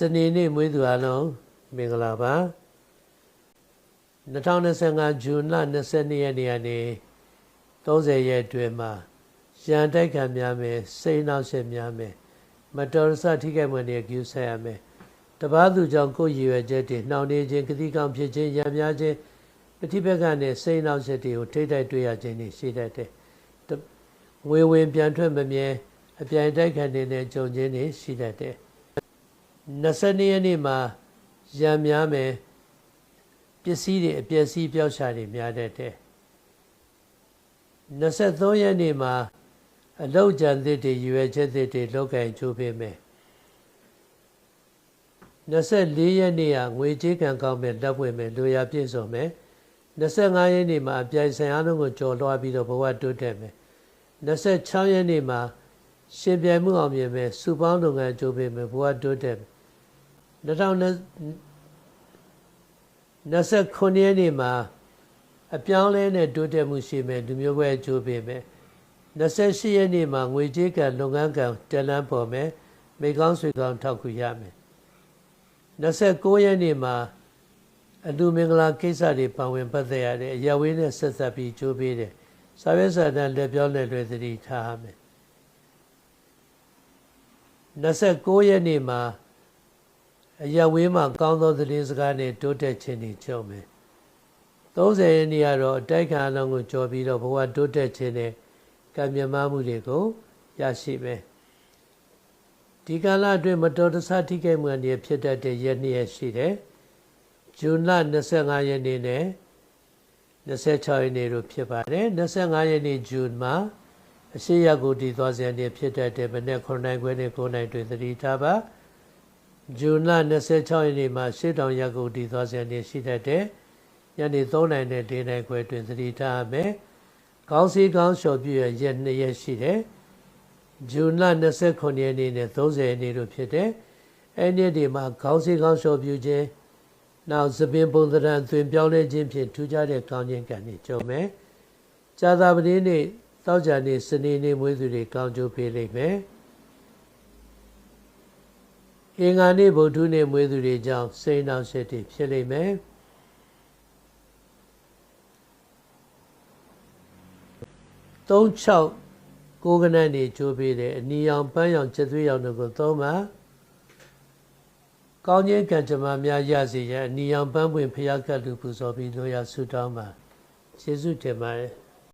စနေနေ့မွေးသူအလုံးမင်္ဂလာပါ2025ဇွန်လ22ရက်နေ့ကနေ30ရက်အတွင်းမှာရန်တိုက်ခံများမယ်စိတ်နှောက်ယှက်များမယ်မတော်ဆထိခိုက်မှုတွေကျူးဆက်ရမယ်တပားသူကြောင့်ကိုယ်ရည်ရွယ်ချက်တွေနှောင့်နှေးခြင်းကတိကောင်ဖြစ်ခြင်းရံများခြင်းပฏิဘက်ကနဲ့စိတ်နှောက်ယှက်တွေကိုထိတိုက်တွေ့ရခြင်းတွေရှိတတ်တယ်ဝေဝင်ပြန်ထွက်မမြဲအပြိုင်တိုက်ခံနေတဲ့ကြုံခြင်းတွေရှိတတ်တယ် 22ရက်နေ့မှာရံများမယ်ပစ္စည်းတွေအပျက်စီးပျောက်ရှာတွေများတတ်တယ်23ရက်နေ့မှာအလောက်ကြံသစ်တွေရွယ်ချက်သစ်တွေလောက်ကင်ချိုးပေးမယ်24ရက်နေ့ကငွေကြေးကံကောင်းမဲ့လက်ပွင့်မဲ့လူရပြည့်စုံမယ်25ရက်နေ့မှာအပြိုင်ဆိုင်အားလုံးကိုကြော်လွှားပြီးတော့ဘဝတိုးတက်မယ်26ရက်နေ့မှာရှင်ပြိုင်မှုအောင်မြင်မယ်စုပေါင်းလုပ်ငန်းကြိုးပေးမယ်ဘဝတိုးတက်မယ် 2029ရက်နေ့မှာအပြောင်းလဲနဲ့တိုးတက်မှုရှိမယ်လူမျိုးပွဲကြိုးပေးမယ်28ရက်နေ့မှာငွေကြေးကလုပ်ငန်းကတက်လန်းပေါ်မယ်မိကောင်းဆွေကောင်းထောက်ကူရမယ်29ရက်နေ့မှာအလူမင်္ဂလာကိစ္စတွေပါဝင်ပတ်သက်ရတဲ့အရာဝေးနဲ့ဆက်ဆက်ပြီးကြိုးပေးတယ်စာရွက်စာတမ်းလက်ပြောလက်လွယ်သတိထားမယ်29ရက်နေ့မှာ အရာဝေးမှာကောင်းသောသတင်းစကားနဲ့တိုးတက်ခြင်းတွေကြုံမယ်30ရက်နေ့ကတော့အတိုက်ခံအလုံးကိုကြော်ပြီးတော့ဘဝတိုးတက်ခြင်းနဲ့ကံမြမမှုတွေကိုရရှိမယ်ဒီကာလအတွင်းမတော်တဆထိခိုက်မှုအနေဖြစ်တတ်တဲ့ရက်နှစ်ရက်ရှိတယ်ဇွန်လ25ရက်နေ့နဲ့26ရက်နေ့တို့ဖြစ်ပါတယ်25ရက်နေ့ဇွန်မှာအရှိရကိုတည်သွားစဉ်နေ့ဖြစ်တတ်တဲ့မနေ့9နိုင်ခွဲနဲ့9နိုင်တွင်သတိထားပါ ဇွန်လ26ရက်နေ့မှာရှေ့တောင်ရက်ကိုတည်သွားစဉ်နေ့ရှိတတ်တဲ့ညနေ3နိုင်နဲ့4နိုင်ခွဲတွင်သတိထားမယ်ကောင်းစီကောင်းလျှော်ပြည့်ရဲ့ရက်2ရက်ရှိတယ်ဇွန်လ29ရက်နေ့နဲ့30ရက်နေ့တို့ဖြစ်တယ်အဲ့ဒီဒီမှာကောင်းစီကောင်းလျှော်ပြည့်ခြင်းနောက်သပင်ပုံသဏ္ဍာန်သွင်ပြောင်းလဲခြင်းဖြင့်ထူးခြားတဲ့ကောင်းခြင်းကံတွေကြုံမယ်။ကြာသာပတိနေ့တောက်ကြနေ့စနေနေ့မွေးသူတွေကောင်းကျိုးပေးလိမ့်မယ်။ အင်္ဂါနေ့ဗုဒ္ဓနေ့မွေးသူတွေကြောင့်စိတ်နှောက်ရှက်တွေဖြစ်လိမ့်မယ်။36ကိုကနန်းနေချိုးပေးတယ်အနီရောင်ပန်းရောင်ချက်သွေးရောင်တို့ကိုသုံးပါကောင်းခြင်းကံကြမ္မာများရစေရန်အနီရောင်ပန်းပွင့်ဖျားကတ်လူပူဇော်ပြီးလို့ရဆုတောင်းပါယေရှုတင်ပါတယ်